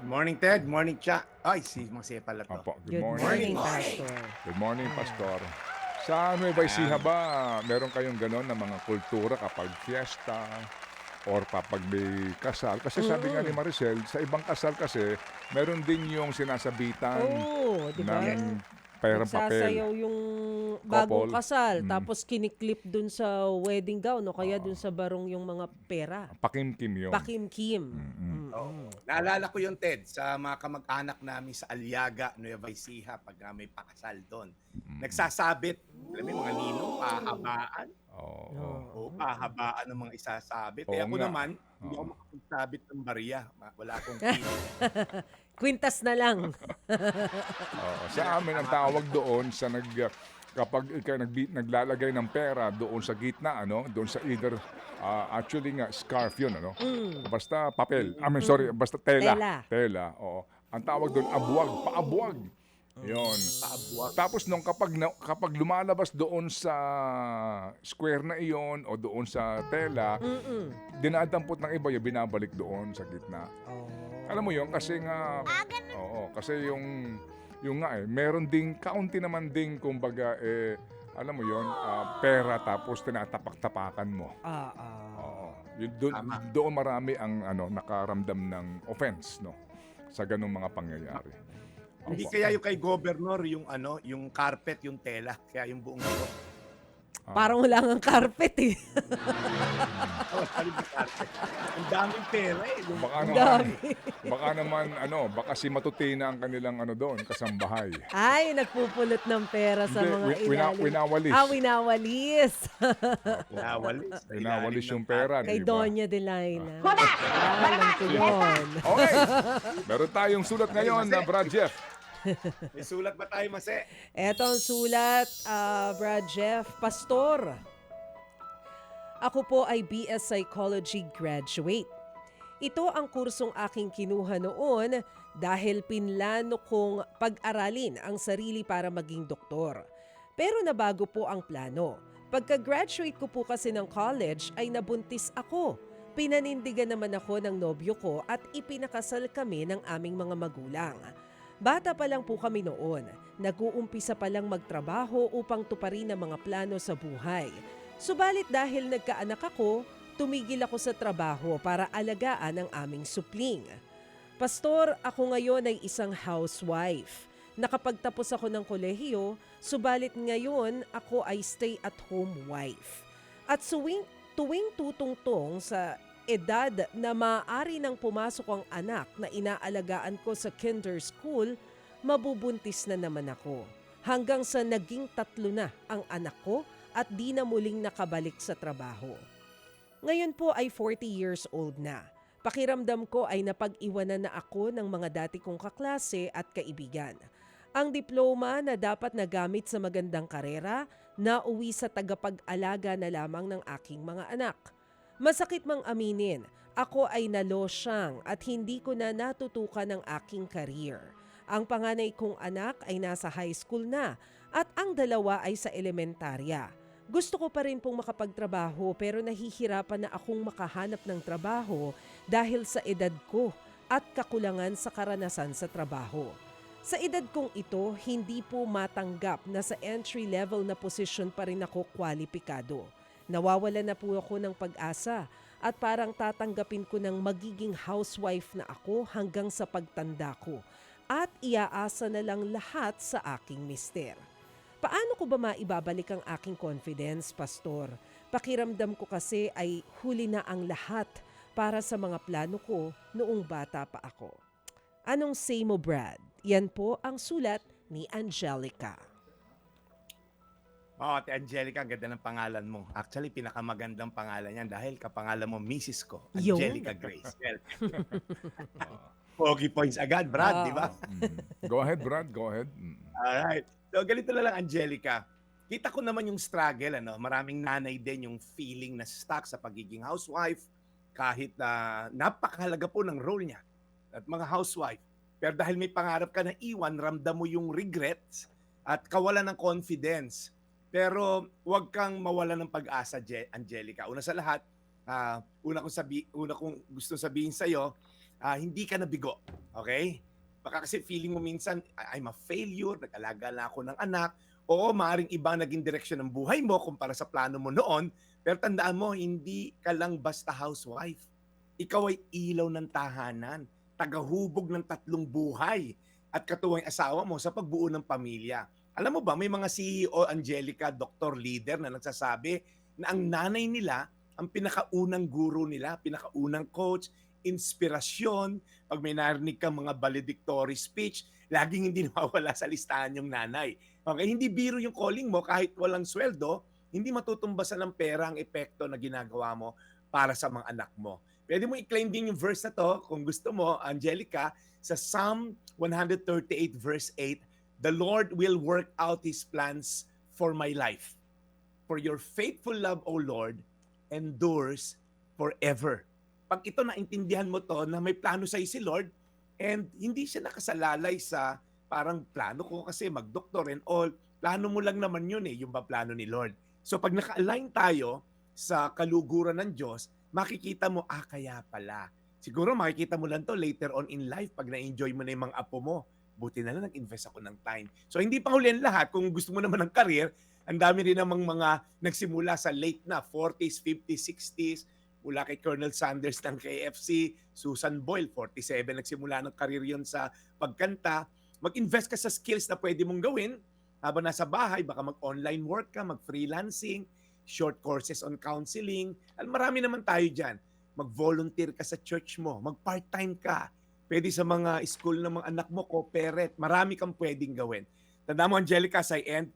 Good morning, Ted. Good morning, Cha. Ay, si Mase pala to. Opo, good, Good morning. morning, Pastor. Good morning, Pastor. Sa Nueva Ecija ba, meron kayong ganon na mga kultura kapag fiesta or kapag may kasal? Kasi sabi nga ni Maricel, sa ibang kasal kasi, meron din yung sinasabitan Oo, di ba? ng perang papel. Nagsasayaw yung bagong Couple. kasal, Mm. tapos kiniklip dun sa wedding gown, o kaya dun sa barong yung mga pera. Pakimkim yun. Pakim-kim. Mm-mm. Oo. Naalala ko yung Ted sa mga kamag-anak namin sa Aliaga, Nueva Ecija, pag uh, may pakasal doon. Mm. Nagsasabit. Alam mo, mga ninong, pahabaan. Oo. Oo. O pahabaan ng mga isasabit. Oo eh ako nga. naman, hindi ako makapagsabit ng barya. Wala akong. Quintas na lang. Oo. Sa amin, ang tawag doon sa nag kapag ikaw nagbi- naglalagay ng pera doon sa gitna, ano, doon sa either, ah, actually nga, scarf yun, ano, Mm. Basta papel. I mean, sorry, basta tela. Tela. Tela, oo. Ang tawag doon, abuwag, paabuwag. Paabuwag. Tapos nung kapag, na, kapag lumalabas doon sa square na iyon o doon sa tela, Mm-mm. dinadampot ng iba yung binabalik doon sa gitna. Oh. Alam mo yun, kasi nga, oo, kasi yung, yung nga eh, meron ding, kaunti naman ding, kumbaga, eh, alam mo yun, ah, pera tapos tinatapak-tapakan mo. Ah, ah. Oo. Yun, doon, Tama. doon marami ang ano nakaramdam ng offense no sa ganung mga pangyayari. Hindi kaya yung kay governor, yung ano, yung carpet, yung tela. Kaya yung buong ito. Ah, Parang wala nga carpet eh. Oh, sabi ng carpet. Ang daming pera eh. Baka naman, dami. baka naman ano, baka si Matutina ang kanilang ano doon, kasambahay. Ay, nagpupulot ng pera sa Hindi, mga wi- wina- ilalim. winawalis. Ah, winawalis. Winawalis. Winawalis yung ng pera, Kay di ba? Doña Delaina. Ah, alam ko yun. Okay. Meron tayong sulat ngayon na Brad Jeff. May sulat ba tayo, Mase? Eto ang sulat, ah, Brad Jeff Pastor. Ako po ay BS Psychology graduate. Ito ang kursong aking kinuha noon dahil pinlano kong pag-aralin ang sarili para maging doktor. Pero nabago po ang plano. Pagka-graduate ko po kasi ng college ay nabuntis ako. Pinanindigan naman ako ng nobyo ko at ipinakasal kami ng aming mga magulang. Bata pa lang po kami noon. Nag-uumpisa pa lang magtrabaho upang tuparin ang mga plano sa buhay. Subalit dahil nagkaanak ako, tumigil ako sa trabaho para alagaan ang aming supling. Pastor, ako ngayon ay isang housewife. Nakapagtapos ako ng kolehiyo, subalit ngayon ako ay stay-at-home wife. At suwing, tuwing tutungtong sa edad na maaari nang pumasok ang anak na inaalagaan ko sa kinder school, mabubuntis na naman ako. Hanggang sa naging tatlo na ang anak ko at di na muling nakabalik sa trabaho. Ngayon po ay 40 years old na. Pakiramdam ko ay napag-iwanan na ako ng mga dati kong kaklase at kaibigan. Ang diploma na dapat nagamit sa magandang karera, nauwi sa tagapag-alaga na lamang ng aking mga anak. Masakit mang aminin, ako ay nalosyang at hindi ko na natutukan ang aking career. Ang panganay kong anak ay nasa high school na at ang dalawa ay sa elementarya. Gusto ko pa rin pong makapagtrabaho pero nahihirapan na akong makahanap ng trabaho dahil sa edad ko at kakulangan sa karanasan sa trabaho. Sa edad kong ito, hindi po matanggap na sa entry level na posisyon pa rin ako kwalipikado. Nawawala na po ako ng pag-asa at parang tatanggapin ko ng magiging housewife na ako hanggang sa pagtanda ko at iaasa na lang lahat sa aking mister. Paano ko ba maibabalik ang aking confidence, Pastor? Pakiramdam ko kasi ay huli na ang lahat para sa mga plano ko noong bata pa ako. Anong say mo, Brad? Yan po ang sulat ni Angelica. Oo, Ate Angelica, ang ganda ng pangalan mo. Actually, pinakamagandang pangalan yan dahil kapangalan mo, Mrs. ko, Yun. Angelica Grace. Well, Pogi points agad, Brad, Ah. di ba? Mm. Go ahead, Brad. Go ahead. Mm. Alright. So, ganito na lang, Angelica. Kita ko naman yung struggle, ano? Maraming nanay din yung feeling na stuck sa pagiging housewife kahit na napakahalaga po ng role niya at mga housewife. Pero dahil may pangarap ka na iwan, ramdam mo yung regrets at kawalan ng confidence. Pero huwag kang mawala ng pag-asa, Angelica. Una sa lahat, ah, una kong sabi, una kong gusto sabihin sa iyo, ah, hindi ka nabigo. Okay? Baka kasi feeling mo minsan, "I- I'm a failure, nag-alaga na ako ng anak, oo, maaaring iba naging direksyon ng buhay mo kumpara sa plano mo noon, pero tandaan mo, hindi ka lang basta housewife. Ikaw ay ilaw ng tahanan, tagahubog ng tatlong buhay, at katuwang asawa mo sa pagbuo ng pamilya. Alam mo ba, may mga CEO, Angelica, doktor, leader na nagsasabi na ang nanay nila, ang pinakaunang guru nila, pinakaunang coach, inspirasyon, pag may narinig ka mga valedictory speech, laging hindi nawawala sa listahan yung nanay. Okay, hindi biro yung calling mo kahit walang sweldo, hindi matutumbasan ng pera ang epekto na ginagawa mo para sa mga anak mo. Pwede mo i-claim din yung verse na to kung gusto mo, Angelica, sa Psalm 138 verse 8, The Lord will work out His plans for my life. For your faithful love, O Lord, endures forever. Pag ito naintindihan mo to na may plano sa'yo si Lord and hindi siya nakasalalay sa parang plano ko kasi mag-doktor and all, plano mo lang naman yun eh, yung ba plano ni Lord. So pag naka-align tayo sa kaluguran ng Diyos, makikita mo, ah, kaya pala. Siguro makikita mo lang to later on in life pag na-enjoy mo na yung mga apo mo. Buti na lang nag-invest ako ng time. So hindi pa huli ang lahat. Kung gusto mo naman ng career, ang dami rin namang mga nagsimula sa late na, 40s, 50s, 60s, mula kay Colonel Sanders ng KFC, Susan Boyle, 47, nagsimula ng career yon sa pagkanta. Mag-invest ka sa skills na pwede mong gawin habang nasa bahay, baka mag-online work ka, mag-freelancing, short courses on counseling. Al marami naman tayo dyan. Mag-volunteer ka sa church mo, mag-part-time ka. Pwede sa mga school ng mga anak mo, co-parent. Marami kang pwedeng gawin. Tanda mo, Angelica, sa end,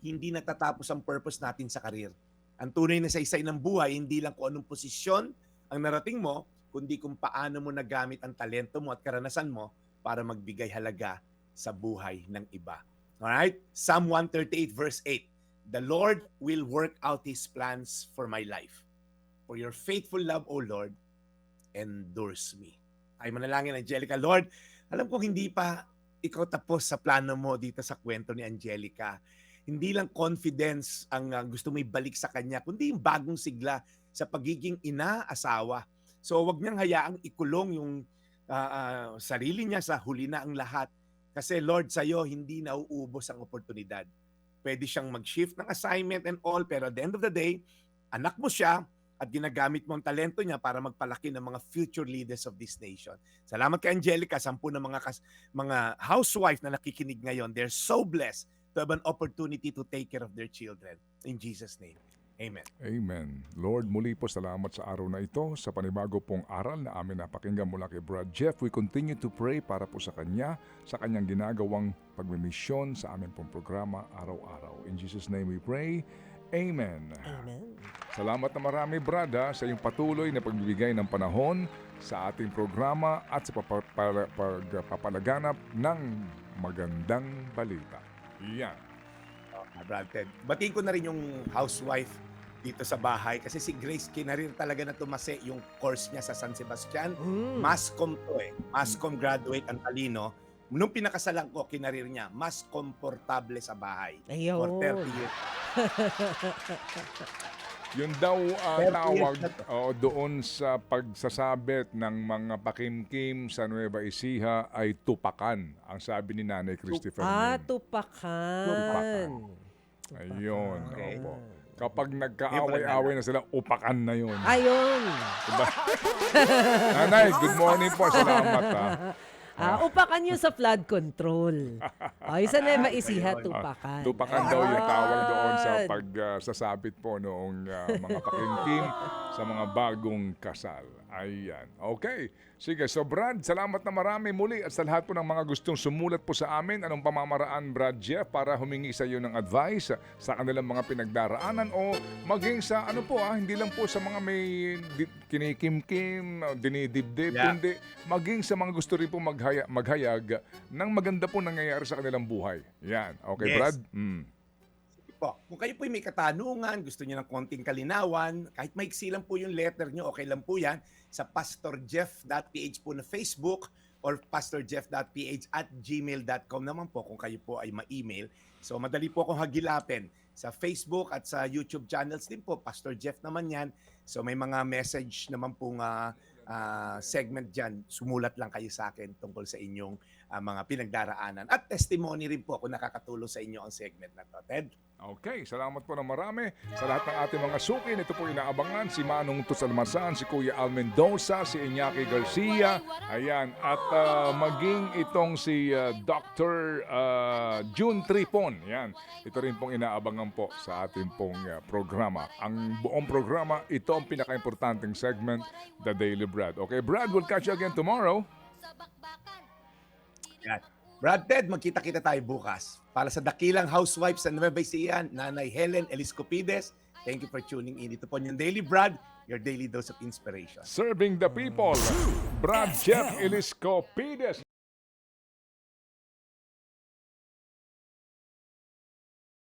hindi natatapos ang purpose natin sa karir. Ang tunay na saysay ng buhay, hindi lang kung anong posisyon ang narating mo, kundi kung paano mo nagamit ang talento mo at karanasan mo para magbigay halaga sa buhay ng iba. Alright? Psalm 138 verse 8. The Lord will work out His plans for my life. For your faithful love, O Lord, endures me. Ay manalangin, Angelica. Lord, alam kong hindi pa ikaw tapos sa plano mo dito sa kwento ni Angelica. Hindi lang confidence ang uh, gusto mo ibalik sa kanya, kundi yung bagong sigla sa pagiging ina, asawa. So wag niyang hayaang ikulong yung uh, uh, sarili niya sa huli na ang lahat. Kasi Lord, sa'yo hindi nauubos ang oportunidad. Pwede siyang mag-shift ng assignment and all, pero at the end of the day, anak mo siya at ginagamit mo ang talento niya para magpalaki ng mga future leaders of this nation. Salamat kay Angelica, sampu ng mga kas- mga housewife na nakikinig ngayon. They're so blessed to have an opportunity to take care of their children. In Jesus' name. Amen. Amen. Lord, muli po salamat sa araw na ito, sa panibago pong aral na amin napakinggan mula kay Brad Jeff. We continue to pray para po sa Kanya, sa Kanyang ginagawang pagmimisyon sa amin pong programa araw-araw. In Jesus' name we pray. Amen. Amen. Salamat na marami, Brad, ha, sa iyong patuloy na pagbibigay ng panahon sa ating programa at sa pagpapalaganap ng magandang balita. Yan. Ah, Brad Ted. Batiin ko na rin yung housewife dito sa bahay kasi si Grace kinarir talaga na tumase yung course niya sa San Sebastian. Mm. Mascom to eh. Mascom graduate ang talino. Nung pinakasalan ko, kinarir niya, mas komportable sa bahay. For Ayun. 30 years. Yun daw ah, 30 years tawag oo, doon sa pagsasabit ng mga pakimkim sa Nueva Ecija ay tupakan, ang sabi ni Nanay Christy Ah, tupakan. Tupakan. Ayun, Okay. opo. Kapag nagkaaway-away na sila, upakan na yun. Ayun. Diba? Nanay, good morning po. Salamat ha. Ah, upakan yun sa flood control. Ay, sa Nueva Ecija, Ayun. tupakan. Tupakan daw yung tawag doon sa pagsasabit po noong ah, mga pakimkim sa mga bagong kasal. Ayan. Okay. Sige. So Brad, salamat na marami muli at sa lahat po ng mga gustong sumulat po sa amin. Anong pamamaraan, Brad Jeff, para humingi sa iyo ng advice sa kanilang mga pinagdaraanan o maging sa ano po ah, hindi lang po sa mga may kinikimkim, dinidibdib, Yeah. kundi maging sa mga gusto rin po maghaya, maghayag ng maganda po nangyayari sa kanilang buhay. Yan. Okay, Yes. Brad? Mm. Po. Kung kayo po may katanungan, gusto niyo ng konting kalinawan, kahit maiksi lang po yung letter niyo, okay lang po yan, sa pastorjeff.ph po na Facebook or pastorjeff.ph at gmail.com naman po kung kayo po ay ma-email. So madali po akong hagilapin sa Facebook at sa YouTube channels din po. Pastor Jeff naman yan. So may mga message naman pong ah, ah, segment dyan, sumulat lang kayo sa akin tungkol sa inyong ah, mga pinagdaraanan. At testimony rin po kung nakakatulong sa inyo ang segment na to. Ted? Okay, salamat po ng marami sa lahat ng ating mga sukin. Ito po inaabangan si Manong Tusalmasan, si Kuya Al Mendoza, si Iñaki Garcia, ayan, at ah, maging itong si ah, Dr. ah, June Tripon. Yan, ito rin pong inaabangan po sa ating pong ah, programa. Ang buong programa, ito ang pinaka-importanting segment, The Daily Brad. Okay, Brad, we'll catch you again tomorrow. Yan. Brad Ted, magkita-kita tayo bukas. Para sa dakilang housewives sa Nueva Ecija, Nanay Helen Eliscopides, thank you for tuning in. Ito po yung Daily Brad, your daily dose of inspiration. Serving the people, Brad Jeff Eliscopides.